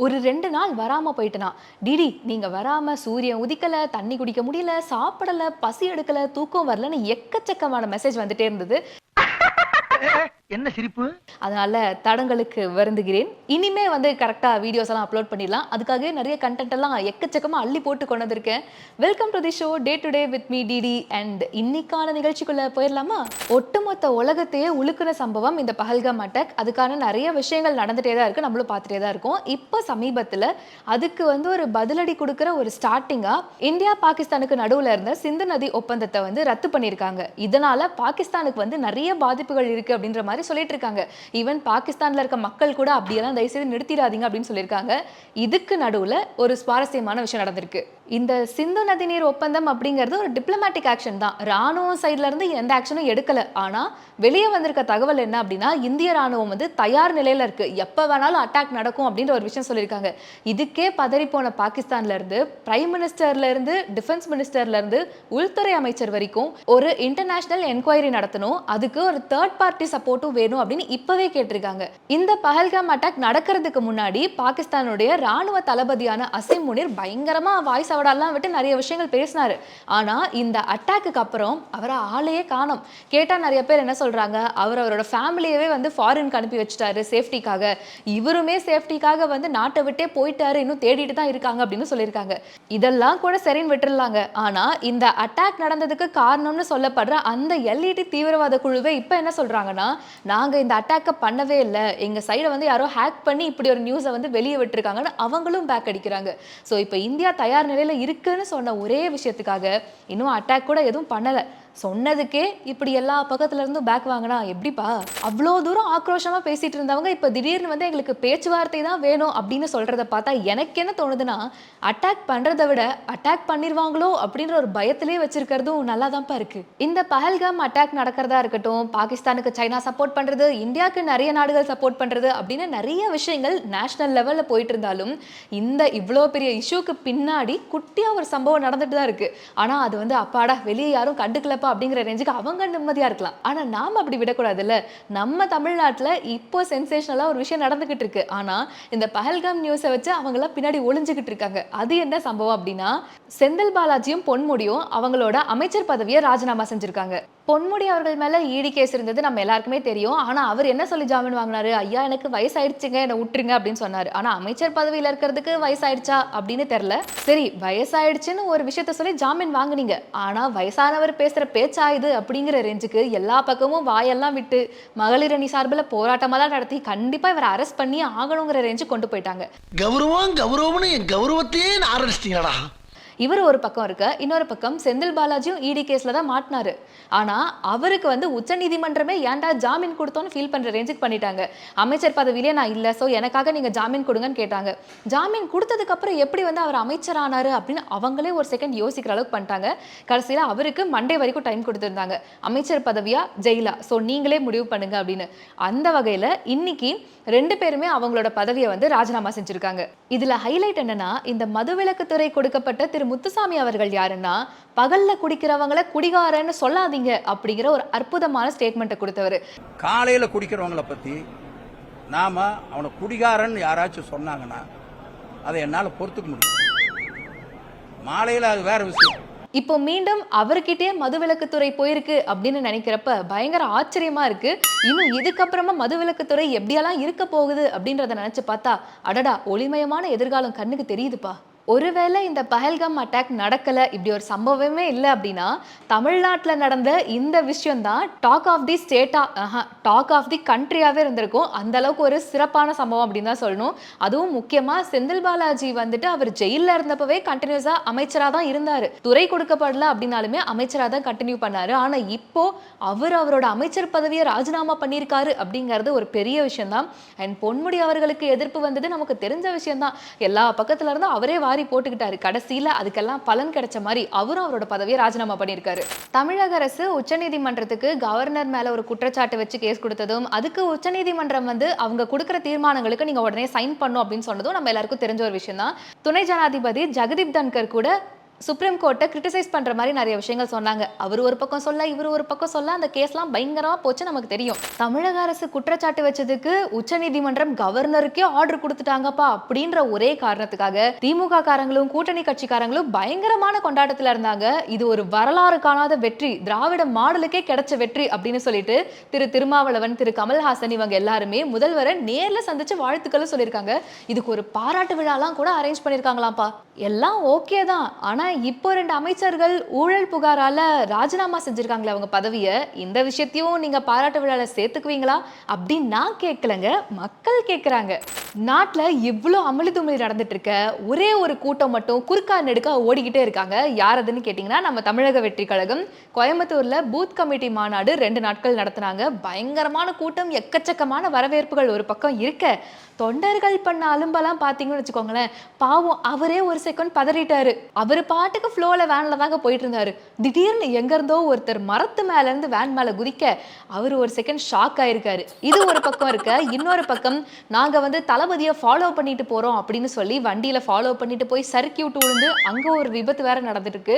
ஒரு ரெண்டு நாள் வராம போயிட்டனா டிடி நீங்க வராம சூரியன் உதிக்கல தண்ணி குடிக்க முடியல சாப்பிடல பசி எடுக்கல தூக்கம் வரலன்னு எக்கச்சக்கமான மெசேஜ் வந்துட்டே இருந்தது. என்ன சிரிப்பு? அதனால தடங்களுக்கு வருந்துகிறேன். இனிமே வந்து கரெக்டா வீடியோஸ் எல்லாம் அப்லோட் பண்ணிடலாம். அதுக்காகவே நிறைய கண்டென்ட் எல்லாம் எக்கச்சக்கமா அள்ளி போட்டு கொண்டு வந்திருக்கேன். Welcome to the show day to day with me DD and இன்னைக்கான நிகழ்ச்சிக்குள்ள போயிடலாமா? ஒட்டுமொத்த உலகத்தையே உழுக்குன சம்பவம் இந்த பஹல்காம் அட்டாக். அதுக்கான நிறைய விஷயங்கள் நடந்துட்டே தான் இருக்கு. நம்மளும் பார்த்துட்டே தான் இருக்கோம். இப்போ சமீபத்துல அதுக்கு வந்து ஒரு பதிலடி கொடுக்குற ஒரு ஸ்டார்டிங்கா இந்தியா பாகிஸ்தானுக்கு நடுவுல இருந்த சிந்து நதி ஒப்பந்தத்தை வந்து ரத்து பண்ணியிருக்காங்க. இதனால பாகிஸ்தானுக்கு வந்து நிறைய பாதிப்புகள் இருக்கு அப்படின்ற மாதிரி சொல்லிட்டு இருக்காங்க. ஈவன் பாகிஸ்தான்ல இருக்க மக்கள் கூட அப்படியெல்லாம் தயவுசெய்து நிறுத்திடாதீங்க அப்படின்னு சொல்லியிருக்காங்க. இதுக்கு நடுவுல ஒரு சுவாரஸ்யமான விஷயம் நடந்திருக்கு. இந்த சிந்து நதிநீர் ஒப்பந்தம் அப்படிங்கிறது ஒரு டிப்ளமேட்டிக் ஆக்ஷன் தான். ராணுவம் சைட்லேருந்து எந்த ஆக்ஷனும் எடுக்கலை. ஆனால் வெளியே வந்திருக்க தகவல் என்ன அப்படின்னா இந்திய ராணுவம் வந்து தயார் நிலையில இருக்கு. எப்போ வேணாலும் அட்டாக் நடக்கும் அப்படின்ற ஒரு விஷயம் சொல்லியிருக்காங்க. இதுக்கே பதறி போன பாகிஸ்தான்ல இருந்து பிரைம் மினிஸ்டர்லேருந்து டிஃபென்ஸ் மினிஸ்டர்லேருந்து உள்துறை அமைச்சர் வரைக்கும் ஒரு இன்டர்நேஷ்னல் என்கொயரி நடத்தணும். அதுக்கு ஒரு தேர்ட் பார்ட்டி சப்போர்ட்டும் வேணும் அப்படின்னு இப்போவே கேட்டிருக்காங்க. இந்த பஹல்காம் அட்டாக் நடக்கிறதுக்கு முன்னாடி பாகிஸ்தானுடைய ராணுவ தளபதியான அசிம் முனிர் பயங்கரமாக வாய்ஸ் அவடெல்லாம் விட்டு நிறைய விஷயங்கள் பேசினாரு. ஆனால் இந்த அட்டாக்கு அப்புறம் அவரை ஆளையே காணோம். கேட்டால் நிறைய பேர் என்ன சொல்கிறாங்க அவர் அவரோட ஃபேமிலியவே வந்து ஃபாரினுக்கு அனுப்பி வச்சுட்டாரு சேஃப்டிக்காக இவருமே சேஃப்டிக்காக வந்து நாட்டை விட்டே போயிட்டாரு இன்னும் தேடிட்டு தான் இருக்காங்க அப்படின்னு சொல்லியிருக்காங்க. இதெல்லாம் கூட சரின்னு விட்டுருலாங்க ஆனால் இந்த அட்டாக் நடந்ததுக்கு காரணம்னு சொல்லப்படுற அந்த எல்இடி தீவிரவாத குழுவே இப்போ என்ன சொல்கிறாங்கன்னா நாங்கள் இந்த அட்டாக்கை பண்ணவே இல்லை. எங்கள் சைடை வந்து யாரோ ஹேக் பண்ணி இப்படி ஒரு நியூஸை வந்து வெளியே விட்டுருக்காங்கன்னு அவங்களும் பேக் அடிக்கிறாங்க. ஸோ இப்போ இந்தியா தயார் நிலை நிலையில இருக்குன்னு சொன்ன ஒரே விஷயத்துக்காக இன்னும் அட்டாக் கூட எதுவும் பண்ணலை. சொன்னதுக்கே இப்படி எல்லா பக்கத்துல இருந்தும் பேக் வாங்கினா எப்படிப்பா? அவ்வளோ தூரம் ஆக்ரோஷமா பேசிட்டு இருந்தவங்க இப்போ திடீர்னு வந்து எங்களுக்கு பேச்சுவார்த்தை தான் வேணும் அப்படின்னு சொல்றத பார்த்தா எனக்கு என்ன தோணுதுன்னா அட்டாக் பண்றதை விட அட்டாக் பண்ணிருவாங்களோ அப்படின்ற ஒரு பயத்திலே வச்சிருக்கிறதும் நல்லா தான்ப்பா இருக்கு. இந்த பஹல்காம் அட்டாக் நடக்கிறதா இருக்கட்டும் பாகிஸ்தானுக்கு சைனா சப்போர்ட் பண்றது இந்தியாவுக்கு நிறைய நாடுகள் சப்போர்ட் பண்றது அப்படின்னு நிறைய விஷயங்கள் நேஷனல் லெவல்ல போயிட்டு இருந்தாலும் இந்த இவ்வளோ பெரிய இஷ்யூக்கு பின்னாடி குட்டியா ஒரு சம்பவம் நடந்துட்டு தான் இருக்கு. ஆனா அது வந்து அப்பாடா வெளியே யாரும் கண்டுக்கல கண்டுக்கலப்பா அப்படிங்கிற ரேஞ்சுக்கு அவங்க நிம்மதியாக இருக்கலாம். ஆனால் நாம அப்படி விடக்கூடாதுல்ல. நம்ம தமிழ்நாட்டில் இப்போ சென்சேஷனலாக ஒரு விஷயம் நடந்துகிட்டு இருக்கு. ஆனால் இந்த பஹல்காம் நியூஸை வச்சு அவங்களாம் பின்னாடி ஒளிஞ்சுக்கிட்டு இருக்காங்க. அது என்ன சம்பவம் அப்படின்னா செந்தில் பாலாஜியும் பொன்முடியும் அவங்களோட அமைச்சர் பதவியை ராஜினாமா செஞ்சுருக்காங்க. பொன்முடி அவர்கள் மேல ஈடி கேஸ் இருந்தது நம்ம எல்லாருக்குமே தெரியும். ஆனா அவர் என்ன சொல்லி ஜாமீன் வாங்கினாரு? ஐயா எனக்கு வயசாயிடுச்சுங்க என்னை விட்டுருங்க அப்படின்னு சொன்னாரு. ஆனா அமைச்சர் பதவியில இருக்கிறதுக்கு வயசாயிடுச்சா அப்படின்னு தெரியல. சரி வயசாயிடுச்சுன்னு ஒரு விஷயத்த சொல்லி ஜாமீன் வாங்குனீங்க. ஆனா வயசானவர் பேசுற பேச்சா இது அப்படிங்கிற ரேஞ்சுக்கு எல்லா பக்கமும் வாயெல்லாம் விட்டு மகளிர் அணி சார்பில் போராட்டமெல்லாம் நடத்தி கண்டிப்பா இவரை அரெஸ்ட் பண்ணி ஆகணுங்கிற ரேஞ்சு கொண்டு போயிட்டாங்க. கௌரவம் கௌரவம்னு என் கௌரவத்தையே ஆரம்பிச்சிட்டீங்களா இவர் ஒரு பக்கம் இருக்க இன்னொரு பக்கம் செந்தில் பாலாஜியும் இடி கேஸில் தான் மாட்டினாரு. ஆனால் அவருக்கு வந்து உச்சநீதிமன்றமே ஏன்டா ஜாமீன் கொடுத்தோன்னு ஃபீல் பண்ணுற ரேஞ்சுக்கு பண்ணிட்டாங்க. அமைச்சர் பதவியிலே நான் இல்லை ஸோ எனக்காக நீங்கள் ஜாமீன் கொடுங்கன்னு கேட்டாங்க. ஜாமீன் கொடுத்ததுக்கப்புறம் எப்படி வந்து அவர் அமைச்சர் ஆனார் அப்படின்னு அவங்களே ஒரு செகண்ட் யோசிக்கிற அளவுக்கு பண்ணிட்டாங்க. கடைசியில் அவருக்கு மண்டே வரைக்கும் டைம் கொடுத்துருந்தாங்க. அமைச்சர் பதவியா? ஜெயிலா. ஸோ நீங்களே முடிவு பண்ணுங்க அப்படின்னு. அந்த வகையில் இன்னைக்கு ரெண்டு பேருமே அவங்களோட பதவியை வந்து ராஜினாமா செஞ்சுருக்காங்க. இதில் ஹைலைட் என்னன்னா இந்த மதுவிலக்குத்துறை கொடுக்கப்பட்ட திரு முத்துசாமி அவர்கள் யாருன்னா பகல்ல குடிக்கிறவங்கள குடிகாரன்னு சொல்லாதீங்க அப்படிங்கிற ஒரு அற்புதமான ஸ்டேட்மெண்ட்டை கொடுத்தவர். காலையில குடிக்கிறவங்கள பத்தி நாம அவனை குடிகாரன் யாராச்சும் சொன்னாங்கன்னா அதை என்னால பொறுத்துக்க முடியும். மாலையில அது வேற விஷயம். இப்போ மீண்டும் அவர்கிட்டயே மதுவிலக்குத்துறை போயிருக்கு அப்படின்னு நினைக்கிறப்ப பயங்கர ஆச்சரியமா இருக்கு. இன்னும் இதுக்கப்புறமா மதுவிலக்குத்துறை எப்படியெல்லாம் இருக்க போகுது அப்படின்றத நினைச்சு பார்த்தா அடடா ஒளிமயமான எதிர்காலம் கண்ணுக்கு தெரியுதுப்பா. ஒருவேளை இந்த பஹல்காம் அட்டாக் நடக்கலை இப்படி ஒரு சம்பவமே இல்லை அப்படின்னா தமிழ்நாட்டில் நடந்த இந்த விஷயம் தான் டாக் ஆஃப் தி ஸ்டேட்டாக டாக் ஆஃப் தி கண்ட்ரியாகவே இருந்திருக்கும். அந்த அளவுக்கு ஒரு சிறப்பான சம்பவம் அப்படின்னு தான் சொல்லணும். அதுவும் முக்கியமாக செந்தில் பாலாஜி வந்துட்டு அவர் ஜெயிலில் இருந்தப்பவே கண்டினியூஸாக அமைச்சராக தான் இருந்தார். துறை கொடுக்கப்படல அப்படின்னாலுமே அமைச்சராக தான் கண்டினியூ பண்ணார். ஆனால் இப்போ அவர் அவரோட அமைச்சர் பதவியை ராஜினாமா பண்ணியிருக்காரு அப்படிங்கிறது ஒரு பெரிய விஷயம் தான் அண்ட் பொன்முடி அவர்களுக்கு எதிர்ப்பு வந்தது நமக்கு தெரிஞ்ச விஷயம் தான் எல்லா பக்கத்துல இருந்து அவரே வாரி போட்டுக்கிட்டாரு. கடைசியில அதுக்கெல்லாம் பலன் கிடைச்ச மாதிரி அவரும் அவரோட பதவியை ராஜினாமா பண்ணியிருக்காரு. தமிழக அரசு உச்சநீதிமன்றத்துக்கு கவர்னர் மேல ஒரு குற்றச்சாட்டு வச்சு கேஸ் கொடுத்ததும் அதுக்கு உச்சநீதிமன்றம் வந்து அவங்க கொடுக்குற தீர்மானங்களுக்கு நீங்க உடனே சைன் பண்ணும் அப்படின்னு சொன்னதும் நம்ம எல்லாருக்கும் தெரிஞ்ச ஒரு விஷயம் தான் துணை ஜனாதிபதி ஜெகதீப் தன்கர் கூட சுப்ரீம் கோர்ட்டை கிரிட்டிசைஸ் பண்ணுற மாதிரி நிறைய விஷயங்கள் சொன்னாங்க. அவர் ஒரு பக்கம் சொல்ல இவர் ஒரு பக்கம் சொல்ல அந்த கேஸ்லாம் பயங்கரமாக போச்சு நமக்கு தெரியும். தமிழக அரசு குற்றச்சாட்டு வச்சதுக்கு உச்சநீதிமன்றம் கவர்னருக்கே ஆர்டர் கொடுத்துட்டாங்கப்பா அப்படின்ற ஒரே காரணத்துக்காக திமுக காரங்களும் கூட்டணி கட்சிக்காரங்களும் பயங்கரமான கொண்டாட்டத்தில் இருந்தாங்க. இது ஒரு வரலாறு காணாத வெற்றி. திராவிட மாடலுக்கே கிடைச்ச வெற்றி அப்படின்னு சொல்லிட்டு திரு திருமாவளவன் திரு கமல்ஹாசன் இவங்க எல்லாருமே முதல்வரை நேரில் சந்திச்சு வாழ்த்துக்களும் சொல்லியிருக்காங்க. இதுக்கு ஒரு பாராட்டு விழாலாம் கூட அரேஞ்ச் பண்ணியிருக்காங்களாம்ப்பா. எல்லாம் ஓகே தான். ஆனால் இப்போ ரெண்டு அமைச்சர்கள் ஊழல் புகாரால ராஜினாமா செஞ்சிருக்காங்களே அவங்க பதவியை. இந்த விஷயத்தையும் நீங்க பாராட்டு விழால சேர்த்துக்குவீங்களா? அப்படின்னு நான் கேட்கலங்க. மக்கள் கேட்குறாங்க. நாட்டில் இவ்வளோ அமளி துமளி நடந்துட்டு இருக்க ஒரே ஒரு கூட்டம் மட்டும் குறுக்கா நெடுக்கா ஓடிக்கிட்டே இருக்காங்க. யார் அதுன்னு கேட்டிங்கன்னா நம்ம தமிழக வெற்றி கழகம். கோயம்புத்தூர்ல பூத் கமிட்டி மாநாடு ரெண்டு நாட்கள் நடத்துனாங்க. பயங்கரமான கூட்டம் எக்கச்சக்கமான வரவேற்புகள் ஒரு பக்கம் இருக்க. தொண்டர்கள் பண்ண அலும்பெல்லாம் பார்த்தீங்கன்னு வச்சுக்கோங்களேன். பாவம் அவரே ஒரு செகண்ட் பதறிட்டாரு. அவர் பாட்டுக்கு ஃப்ளோவில் வேனில் தாங்க போயிட்டு இருந்தார் திடீர்னு எங்கேருந்தோ ஒருத்தர் மரத்து மேலேருந்து வேன் மேலே குதிக்க அவர் ஒரு செகண்ட் ஷாக் ஆயிருக்காரு. இது ஒரு பக்கம் இருக்க இன்னொரு பக்கம் நாங்கள் வந்து தளபதியை ஃபாலோ பண்ணிட்டு போகிறோம் அப்படின்னு சொல்லி வண்டியில் ஃபாலோ பண்ணிட்டு போய் சர்க்கியூட் விழுந்து அங்கே ஒரு விபத்து வேற நடந்துட்டு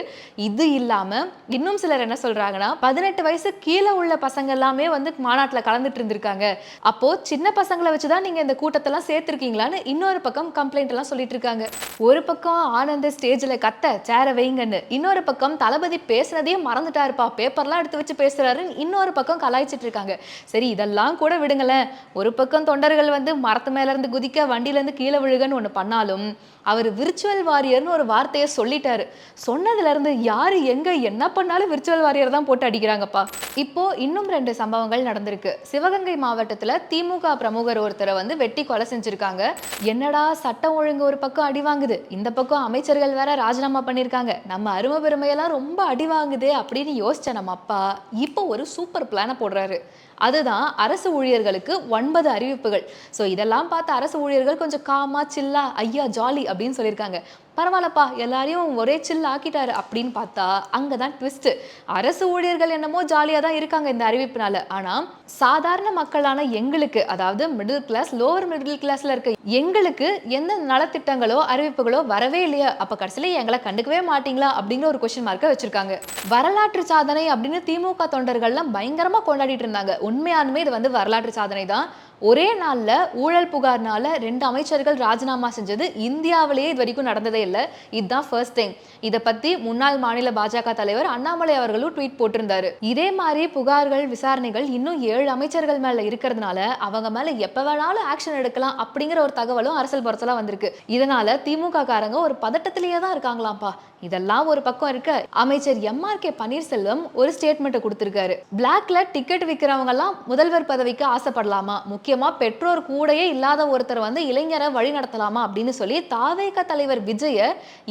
இது இல்லாமல் இன்னும் சிலர் என்ன சொல்கிறாங்கன்னா பதினெட்டு வயசு கீழே உள்ள பசங்க எல்லாமே வந்து மாநாட்டில் கலந்துட்டு இருந்திருக்காங்க. அப்போ சின்ன பசங்களை வச்சு தான் நீங்கள் இந்த கூட்டத்தெல்லாம் சேர்த்துருக்கீங்களான்னு இன்னொரு பக்கம் கம்ப்ளைண்ட் எல்லாம் சொல்லிட்டு இருக்காங்க. ஒரு பக்கம் ஆனந்த ஸ்டேஜில் கத்த சேர வைங்கன்னு. இன்னொரு பக்கம் தளபதி பேசுனதே மறந்துட்டாருப்பா. பேப்பர்லாம் எடுத்து வச்சு பேசுறாருன்னு இன்னொரு பக்கம் கலாய்ச்சிட்டு இருக்காங்க. சரி இதெல்லாம் கூட விடுங்களேன். ஒரு பக்கம் தொண்டர்கள் வந்து மரத்து மேல இருந்து குதிக்க வண்டியில இருந்து கீழே விழுகன்னு ஒன்று பண்ணாலும் அவர் விர்ச்சுவல் வாரியர்னு ஒரு வார்த்தையை சொல்லிட்டாரு. சொன்னதுல இருந்து யாரு எங்க என்ன பண்ணாலும் விர்ச்சுவல் வாரியர் தான் போட்டு அடிக்கிறாங்கப்பா. இப்போ இன்னும் ரெண்டு சம்பவங்கள் நடந்திருக்கு. சிவகங்கை மாவட்டத்துல திமுக பிரமுகர் ஒருத்தரை வந்து வெட்டி கொலை செஞ்சிருக்காங்க. என்னடா சட்டம் ஒழுங்கு ஒரு பக்கம் அடி வாங்குது. இந்த பக்கம் அமைச்சர்கள் வேற ராஜினாமா பண்ணியிருக்காங்க நம்ம அருமை பெருமையெல்லாம் ரொம்ப அடி வாங்குது அப்படின்னு யோசிச்ச நம்ம அப்பா இப்போ ஒரு சூப்பர் பிளானை போடுறாரு. அதுதான் அரசு ஊழியர்களுக்கு ஒன்பது அறிவிப்புகள். ஸோ இதெல்லாம் பார்த்து அரசு ஊழியர்கள் கொஞ்சம் காமா சில்லா ஐயா ஜாலி அப்படின்னு சொல்லியிருக்காங்க. பரவாயில்லப்பா எல்லாரையும் ஒரே சில் ஆக்கிட்டாரு அப்படின்னு பார்த்தா அங்கே தான் ட்விஸ்ட்டு அரசு ஊழியர்கள் என்னமோ ஜாலியாக தான் இருக்காங்க இந்த அறிவிப்புனால. ஆனால் சாதாரண மக்களான எங்களுக்கு அதாவது மிடில் கிளாஸ் லோவர் மிடில் கிளாஸில் இருக்க எங்களுக்கு எந்த நலத்திட்டங்களோ அறிவிப்புகளோ வரவே இல்லையா. அப்போ கடைசியில் எங்களை கண்டுக்கவே மாட்டீங்களா? அப்படிங்கிற ஒரு கொஸ்டின் மார்க்கை வச்சிருக்காங்க. வரலாற்று சாதனை அப்படின்னு திமுக தொண்டர்கள்லாம் பயங்கரமாக கொண்டாடிட்டு இருந்தாங்க. உண்மையானுமே இது வந்து வரலாற்று சாதனை தான் ஒரே நாளில் ஊழல் புகார்னால ரெண்டு அமைச்சர்கள் ராஜினாமா செஞ்சது இந்தியாவிலேயே இது வரைக்கும் நடந்ததே இல்லை. இதுதான் ஃபர்ஸ்ட் திங் இதை பற்றி முன்னாள் மாநில பாஜக தலைவர் அண்ணாமலை அவர்களும் ட்வீட் போட்டிருந்தாரு. இதே மாதிரி புகார்கள் விசாரணைகள் இன்னும் ஏழு அமைச்சர்கள் மேலே இருக்கிறதுனால அவங்க மேலே எப்போ வேணாலும் ஆக்ஷன் எடுக்கலாம் அப்படிங்கிற ஒரு தகவலும் அரசியல் புறத்தில் வந்திருக்கு. இதனால திமுக காரங்க ஒரு பதட்டத்திலேயே தான் இருக்காங்களாம்ப்பா. இதெல்லாம் ஒரு பக்கம் இருக்க அமைச்சர் எம்ஆர் கே பன்னீர்செல்வம் ஒரு ஸ்டேட்மெண்ட்டை கொடுத்திருக்காரு. பிளாக்ல டிக்கெட் விற்கிறவங்க எல்லாம் முதல்வர் பதவிக்கு ஆசைப்படலாமா? முக்கியமா பெற்றோர் கூடயே இல்லாத ஒருத்தர் வந்து இளைஞரை வழி நடத்தலாமா அப்படின்னு சொல்லி தாவேக தலைவர் விஜய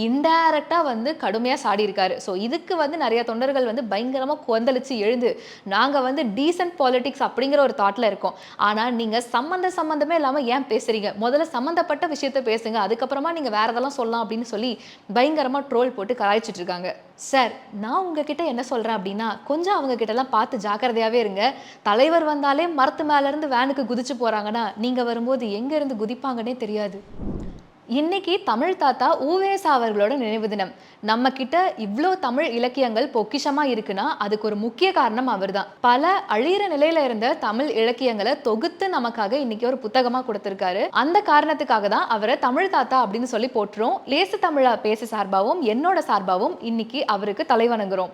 இன்டைரக்டா வந்து கடுமையா சாடி இருக்காரு ஸோ இதுக்கு வந்து நிறைய தொண்டர்கள் வந்து பயங்கரமா கொந்தளிச்சு எழுந்து நாங்க வந்து டீசென்ட் பாலிடிக்ஸ் அப்படிங்கிற ஒரு தாட்ல இருக்கோம். ஆனா நீங்க சம்மந்த சம்மந்தமே இல்லாம ஏன் பேசுறீங்க? முதல்ல சம்மந்தப்பட்ட விஷயத்த பேசுங்க. அதுக்கப்புறமா நீங்க வேற எதெல்லாம் சொல்லலாம் அப்படின்னு சொல்லி பயங்கரமா ட்ரோல் போட்டு கலாய்ச்சிட்டு இருக்காங்க சார் நான் உங்ககிட்ட என்ன சொல்றேன் அப்படின்னா கொஞ்சம் அவங்க கிட்ட எல்லாம் பார்த்து ஜாக்கிரதையாவே இருங்க. தலைவர் வந்தாலே மரத்து மேல இருந்து வேனுக்கு குதிச்சு போறாங்கன்னா நீங்க வரும்போது எங்க இருந்து குதிப்பாங்கன்னே தெரியாது. இன்னைக்கு தமிழ் தாத்தா ஊவேசா அவர்களோட நினைவு தினம். நம்ம கிட்ட இவ்வளோ தமிழ் இலக்கியங்கள் பொக்கிஷமா இருக்குன்னா அதுக்கு ஒரு முக்கிய காரணம் அவர்தான். பல அழியிற நிலையில இருந்த தமிழ் இலக்கியங்களை தொகுத்து நமக்காக இன்னைக்கு ஒரு புத்தகமா கொடுத்திருக்காரு. அந்த காரணத்துக்காக தான் அவரை தமிழ் தாத்தா அப்படின்னு சொல்லி போட்டுரும் லேசு தமிழா பேசு சார்பாகவும் என்னோட சார்பாகவும் இன்னைக்கு அவருக்கு தலைவணங்குறோம்.